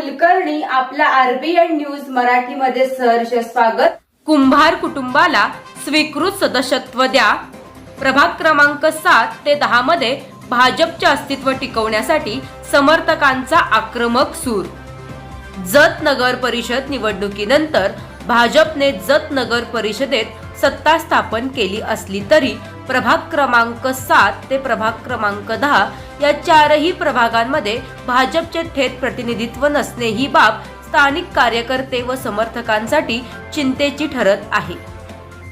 कुलकर्णी आपल्या RBN news मराठीमध्ये सहर्ष स्वागत. कुंभार कुटुंबाला स्वीकृत सदस्यत्व द्या. प्रभाग क्रमांक सात ते दहा मध्ये भाजपचे अस्तित्व टिकवण्यासाठी समर्थकांचा आक्रमक सूर. जत नगर परिषद निवडणुकीनंतर भाजपने जत नगर परिषदेत सत्ता स्थापन केली असली तरी प्रभाग क्रमांक सात ते प्रभाग क्रमांक दहा या चारही प्रभागांमध्ये भाजपचे थेट प्रतिनिधित्व नसणे ही बाब स्थानिक कार्यकर्ते व समर्थकांसाठी चिंतेची ठरत आहे.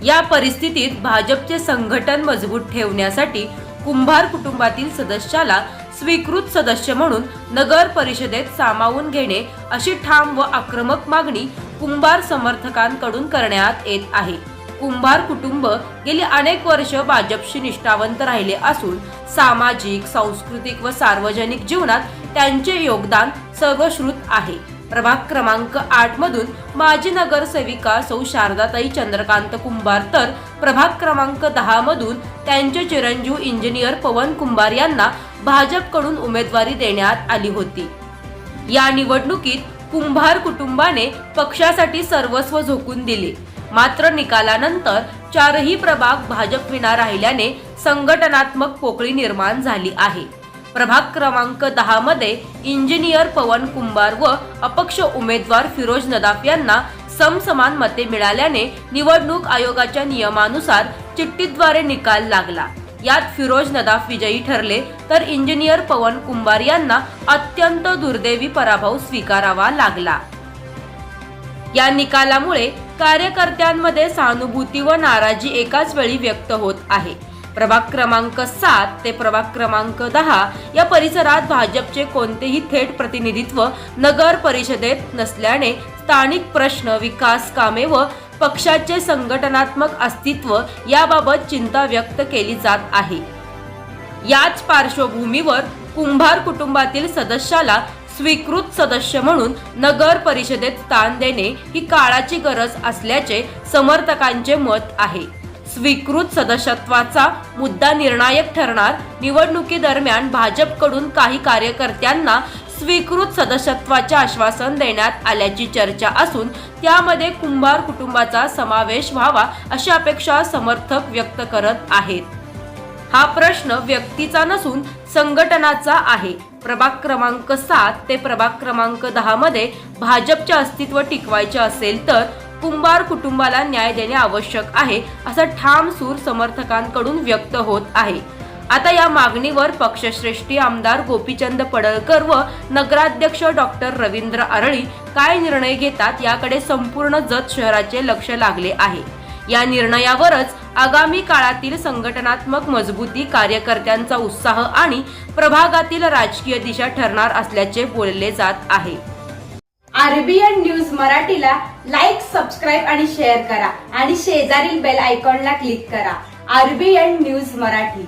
या परिस्थितीत भाजपचे संघटन मजबूत ठेवण्यासाठी कुंभार कुटुंबातील सदस्याला स्वीकृत सदस्य म्हणून नगर परिषदेत सामावून घेणे अशी ठाम व आक्रमक मागणी कुंभार समर्थकांकडून करण्यात येत आहे. कुंभार कुटुंब गेली अनेक वर्ष भाजपशी निष्ठावंत राहिले असून सामाजिक सांस्कृतिक व सार्वजनिक जीवनात त्यांचे योगदान सर्वश्रुत आहे. प्रभाग क्रमांक आठ मधून माजी नगरसेविका सौ शारदाताई चंद्रकांत कुंभार तर प्रभाग क्रमांक दहा मधून त्यांचे चिरंजीव इंजिनियर पवन कुंभार यांना भाजपकडून उमेदवारी देण्यात आली होती. या निवडणुकीत कुंभार कुटुंबाने पक्षासाठी सर्वस्व झोकून दिले. मात्र निकालानंतर चारही प्रभाग भाजपविना राहिल्याने संघटनात्मक पोकळी निर्माण झाली आहे. प्रभाग क्रमांक दहा मध्ये इंजिनियर पवन कुंभार व अपक्ष उमेदवार फिरोज नदाफ यांना समसमान मते मिळाल्याने निवडणूक आयोगाच्या नियमानुसार चिठ्ठीद्वारे निकाल लागला. यात फिरोज नदाफ विजयी ठरले तर इंजिनियर पवन कुंभार यांना अत्यंत दुर्दैवी पराभव स्वीकारावा लागला. या निकालामुळे कार्यकर्त्यांमध्ये सहानुभूती व नाराजी एकाच वेळी व्यक्त होत आहे. प्रभाग क्रमांक सात ते प्रभाग क्रमांक दहा या परिसरात भाजपचे कोणतेही थेट प्रतिनिधित्व नगर परिषदेत नसल्याने स्थानिक प्रश्न विकास कामे व पक्षाचे संघटनात्मक अस्तित्व याबाबत चिंता व्यक्त केली जात आहे. याच पार्श्वभूमीवर कुंभार कुटुंबातील सदस्याला स्वीकृत सदस्य म्हणून नगर परिषदेत स्थान देणे ही काळाची गरज असल्याचे समर्थकांचे मत आहे. स्वीकृत सदस्यत्वाचा मुद्दा निर्णायक ठरणार. निवडणुकीदरम्यान भाजपकडून काही कार्यकर्त्यांना स्वीकृत सदस्यत्वाचे आश्वासन देण्यात आल्याची चर्चा असून त्यामध्ये कुंभार कुटुंबाचा समावेश व्हावा अशी अपेक्षा समर्थक व्यक्त करत आहेत. हा प्रश्न व्यक्तीचा नसून संघटनाचा आहे. प्रभाग क्रमांक सात ते प्रभाग क्रमांक दहा मध्ये भाजपचे अस्तित्व टिकवायचे असेल तर कुंभार कुटुंबाला न्याय देणे आवश्यक आहे असा ठाम सूर समर्थकांकडून व्यक्त होत आहे. आता या मागणीवर पक्षश्रेष्ठी आमदार गोपीचंद पडळकर व नगराध्यक्ष डॉक्टर रवींद्र आरळी काय निर्णय घेतात याकडे संपूर्ण जत शहराचे लक्ष लागले आहे. या निर्णयावरच आगामी काळातील संघटनात्मक मजबूती कार्यकर्त्यांचा उत्साह आणि प्रभागातील राजकीय दिशा ठरणार असल्याचे बोलले जात आहे. आरबीएन न्यूज मराठीला लाईक सबस्क्राईब आणि शेअर करा आणि शेजारील बेल आयकॉनला क्लिक करा. RBN news Marathi.